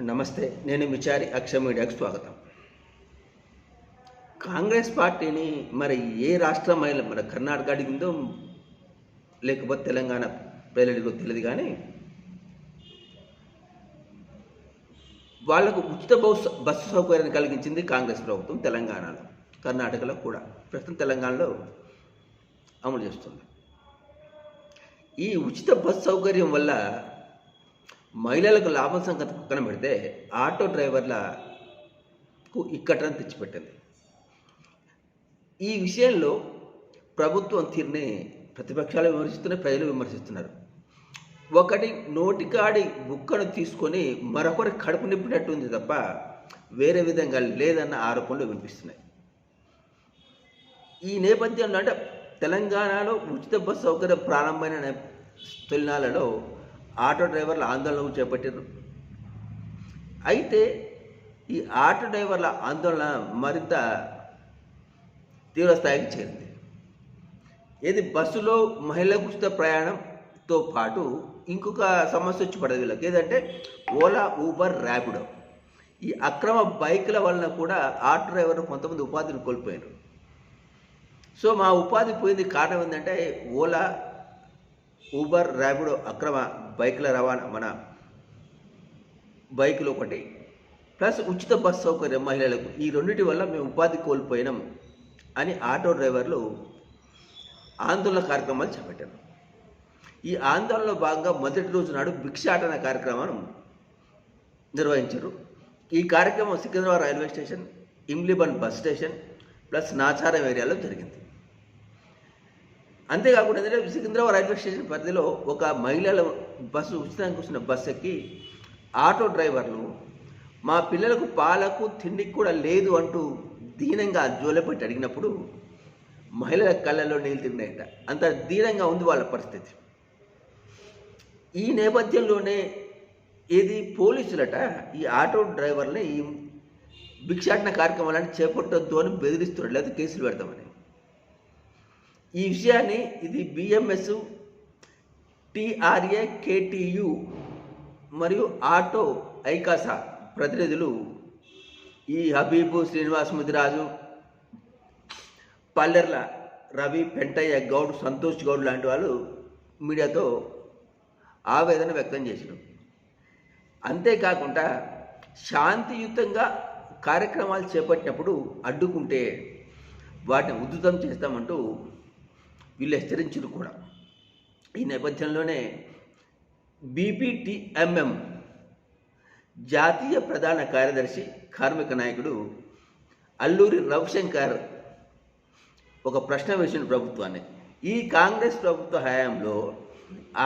నమస్తే నేను మిచారి అక్షయ మీడియాకు స్వాగతం. కాంగ్రెస్ పార్టీని మరి ఏ రాష్ట్ర మరి కర్ణాటక అడిగిందో లేకపోతే తెలంగాణ ప్రజలడిగో తెలియదు కానీ వాళ్ళకు ఉచిత బస్సు బస్సు సౌకర్యాన్ని కలిగించింది కాంగ్రెస్ ప్రభుత్వం తెలంగాణలో కర్ణాటకలో కూడా. ప్రస్తుతం తెలంగాణలో అమలు చేస్తుంది. ఈ ఉచిత బస్సు సౌకర్యం వల్ల మహిళలకు లాభం సంగతి పక్కన పెడితే ఆటో డ్రైవర్లకు ఇక్కటం తెచ్చిపెట్టింది ఈ విషయంలో ప్రభుత్వం తీరుని ప్రతిపక్షాలు విమర్శిస్తున్నాయి ప్రజలు విమర్శిస్తున్నారు. ఒకటి నోటికాడి బుక్కను తీసుకొని మరొకరి కడుపు నింపినట్టు ఉంది తప్ప వేరే విధంగా లేదన్న ఆరోపణలు వినిపిస్తున్నాయి. ఈ నేపథ్యంలో అంటే తెలంగాణలో ఉచిత బస్సు సౌకర్యం ప్రారంభమైన తొలినాలలో ఆటో డ్రైవర్ల ఆందోళన చేపట్టారు అయితే ఈ ఆటో డ్రైవర్ల ఆందోళన మరింత తీవ్రస్థాయికి చేరింది. ఇది బస్సులో మహిళలకు ఉచిత ప్రయాణంతో పాటు ఇంకొక సమస్య వచ్చి పడదు వీళ్ళకి ఏదంటే ఓలా ఊబర్ ర్యాపిడో. ఈ అక్రమ బైకుల వలన కూడా ఆటో డ్రైవర్లు కొంతమంది ఉపాధిని కోల్పోయారు సో మా ఉపాధి పోయింది కారణం ఏంటంటే ఓలా ఊబర్ ర్యాపిడో అక్రమ బైకుల రవాణా మన బైకులు ఒకటి. ప్లస్ ఉచిత బస్ సౌకర్యం మహిళలకు. ఈ రెండింటి వల్ల మేము ఉపాధి కోల్పోయినాం అని ఆటో డ్రైవర్లు ఆందోళన కార్యక్రమాలు చేపట్టారు. ఈ ఆందోళనలో భాగంగా మొదటి రోజు నాడు భిక్షాటన కార్యక్రమం నిర్వహించారు. ఈ కార్యక్రమం Secunderabad railway station Imliban bus station plus Nacharam ఏరియాలో జరిగింది. అంతేకాకుండా ఏంటంటే సికింద్రాబాద్ రైల్వే స్టేషన్ పరిధిలో ఒక మహిళల బస్సు ఉచితంగా కూర్చున్న బస్సు ఎక్కి ఆటో డ్రైవర్లు మా పిల్లలకు పాలకు తిండికి కూడా లేదు అంటూ దీనంగా జోలపెట్టి అడిగినప్పుడు మహిళల కళ్ళల్లో నీళ్ళు తిన్నాయట అంత దీనంగా ఉంది వాళ్ళ పరిస్థితి. ఈ నేపథ్యంలోనే ఏది పోలీసులట ఈ ఆటో డ్రైవర్ని ఈ భిక్షాటన కార్యక్రమాలను చేపట్టొద్దు అని బెదిరిస్తున్నాడు లేదా కేసులు పెడతామని. ఈ విషయాన్ని ఇది బిఎంఎస్ టిఆర్ఏ కేటీయు మరియు ఆటో ఐకాసా ప్రతినిధులు ఈ హబీబు శ్రీనివాస్ ముదిరాజు పల్లెర్ల రవి పెంటయ్య గౌడ్ సంతోష్ గౌడ్ లాంటి వాళ్ళు మీడియాతో ఆవేదన వ్యక్తం చేశారు. అంతేకాకుండా శాంతియుతంగా కార్యక్రమాలు చేపట్టినప్పుడు అడ్డుకుంటే వాటిని ఉద్ధృతం చేస్తామంటూ వీళ్ళు హెచ్చరించారు కూడా. ఈ నేపథ్యంలోనే బీపీటీఎంఎం జాతీయ ప్రధాన కార్యదర్శి కార్మిక నాయకుడు అల్లూరి రవిశంకర్ ఒక ప్రశ్న వేసిన ప్రభుత్వాన్ని. ఈ కాంగ్రెస్ ప్రభుత్వ హయాంలో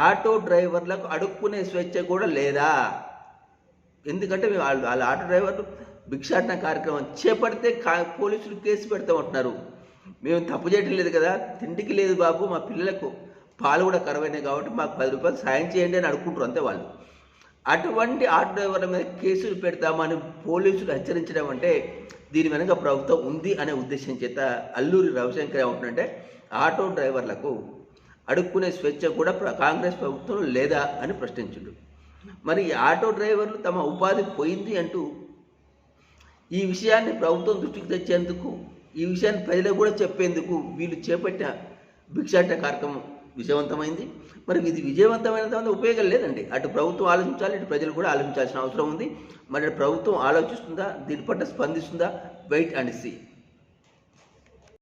ఆటో డ్రైవర్లకు అడుక్కునే స్వేచ్ఛ కూడా లేదా? ఎందుకంటే మేము వాళ్ళు వాళ్ళ ఆటో డ్రైవర్లు భిక్షాటన కార్యక్రమం చేపడితే కా పోలీసులు కేసు పెడతామంటున్నారు. మేము తప్పు చేయడం లేదు కదా. తిండికి లేదు బాబు మా పిల్లలకు పాలు కూడా కరువైనాయి కాబట్టి మాకు పది రూపాయలు సాయం చేయండి అని అడుక్కుంటారు అంతే వాళ్ళు. అటువంటి ఆటో డ్రైవర్ల మీద కేసులు పెడతామని పోలీసులు హెచ్చరించడం అంటే దీని వెనక ప్రభుత్వం ఉంది అనే ఉద్దేశం చేత అల్లూరి రవిశంకర్ ఏమంటుందంటే ఆటో డ్రైవర్లకు అడుక్కునే స్వేచ్ఛ కూడా కాంగ్రెస్ ప్రభుత్వం లేదా అని ప్రశ్నించుడు. మరి ఈ ఆటో డ్రైవర్లు తమ ఉపాధి పోయింది అంటూ ఈ విషయాన్ని ప్రభుత్వం దృష్టికి తెచ్చేందుకు ఈ విషయాన్ని ప్రజలకు కూడా చెప్పేందుకు వీళ్ళు చేపట్టిన భిక్షాట కార్యక్రమం విజయవంతమైంది. మరి ఇది విజయవంతమైన తర్వాత ఉపయోగం లేదండి. అటు ప్రభుత్వం ఆలోచించాలి ఇటు ప్రజలు కూడా ఆలోచించాల్సిన అవసరం ఉంది. మరి ప్రభుత్వం ఆలోచిస్తుందా? దీని పట్ల స్పందిస్తుందా? Wait and see